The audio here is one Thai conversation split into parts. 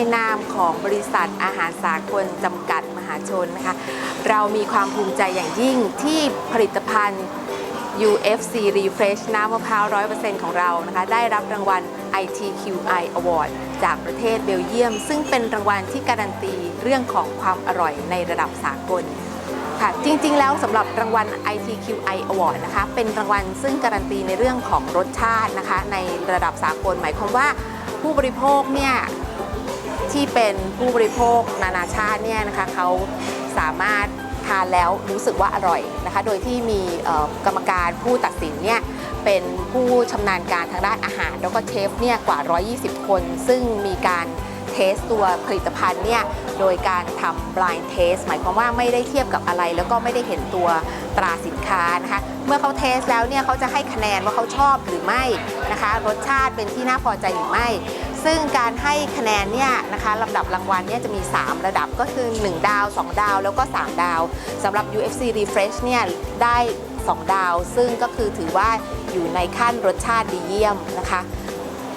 ในนามของบริษัทอาหารสากลจำกัดมหาชนนะคะเรามีความภูมิใจอย่างยิ่งที่ผลิตภัณฑ์ UFC Refresh น้ำมะพร้าว 100%ของเรานะคะได้รับรางวัล ITQI Award จากประเทศเบลเยียม ซึ่งเป็นรางวัลที่การันตีเรื่องของความอร่อยในระดับสากลค่ะจริงๆ แล้วสำหรับรางวัล ITQI Award นะคะเป็นรางวัลซึ่งการันตีในเรื่องของรสชาตินะคะในระดับสากล หมายความว่าผู้บริโภคเนี่ย ที่เป็นผู้บริโภคนานาชาติเนี่ยนะคะเขาสามารถทานแล้วรู้สึกว่าอร่อยนะคะ โดยที่มีกรรมการผู้ตัดสินเนี่ยเป็นผู้ชำนาญการทางด้านอาหาร แล้วก็เชฟเนี่ยกว่า 120 คน ซึ่งมีการเทสตัวผลิตภัณฑ์เนี่ยโดยการทำ blind test หมายความว่าไม่ได้เทียบกับอะไร แล้วก็ไม่ได้เห็นตัวตราสินค้านะคะ เมื่อเขาเทสแล้วเนี่ยเขาจะให้คะแนนว่าเขาชอบหรือไม่นะคะ รสชาติเป็นที่น่าพอใจหรือไม่ ซึ่งการให้คะแนนเนี่ยนะคะลำดับรางวัลเนี่ยจะมี 3 ระดับก็คือ 1 ดาว 2 ดาว แล้วก็ 3 ดาวสำหรับ UFC Refresh เนี่ยได้ 2 ดาว ซึ่งก็คือถือว่าอยู่ในขั้นรสชาติดีเยี่ยมนะคะ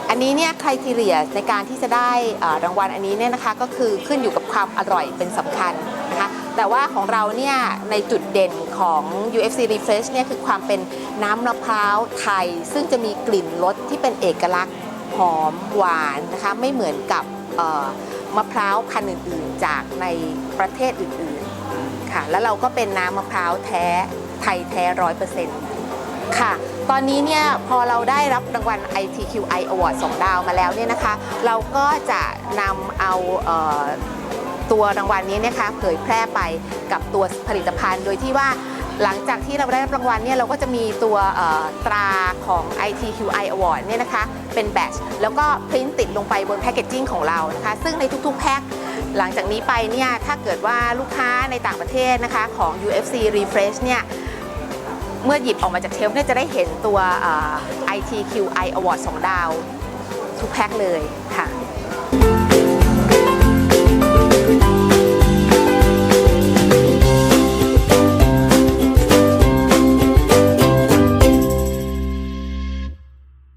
อันนี้เนี่ยค r i ทีเรียในการที่จะได้รางวัลอันนี้เนี่ยนะคะก็คือขึ้นอยู่กับความอร่อยเป็นสำคัญนะคะแต่ว่าของเราเนี่ยในจุดเด่นของ UFC Refresh เนี่ยคือความเป็นน้ำมะพร้าวไทย ซึ่งจะมีกลิ่นรสที่เป็นเอกลักษณ์ หอมหวานนะคะไม่เหมือนกับมะพร้าวพันธุ์อื่นๆ จากในประเทศอื่นๆค่ะแล้วเราก็เป็นน้ำมะพร้าวแท้ไทยแท้ร้อยเปอร์เซ็นต์ค่ะ ตอนนี้เนี่ยพอเราได้รับรางวัล ITQI Award 2 ดาวมาแล้วเนี่ยนะคะ เราก็จะนำเอาเออตัวรางวัลนี้นะคะเผยแพร่ไปกับตัวผลิตภัณฑ์โดยที่ว่า หลังจากที่เราได้รับรางวัลเนี่ยเราก็จะมีตัวตราของ ITQI Award เนี่ยนะคะเป็นแบตแล้วก็พริ้นติดลงไปบนแพคเกจจิ้งของเรานะคะซึ่งในทุกๆแพ็คหลังจากนี้ไปเนี่ยถ้าเกิดว่าลูกค้าในต่างประเทศนะคะของ UFC Refresh เนี่ยเมื่อหยิบออกมาจากเชลฟ์เนี่ยจะได้เห็นตัว ITQI Award 2 ดาว ทุกแพ็คเลยค่ะ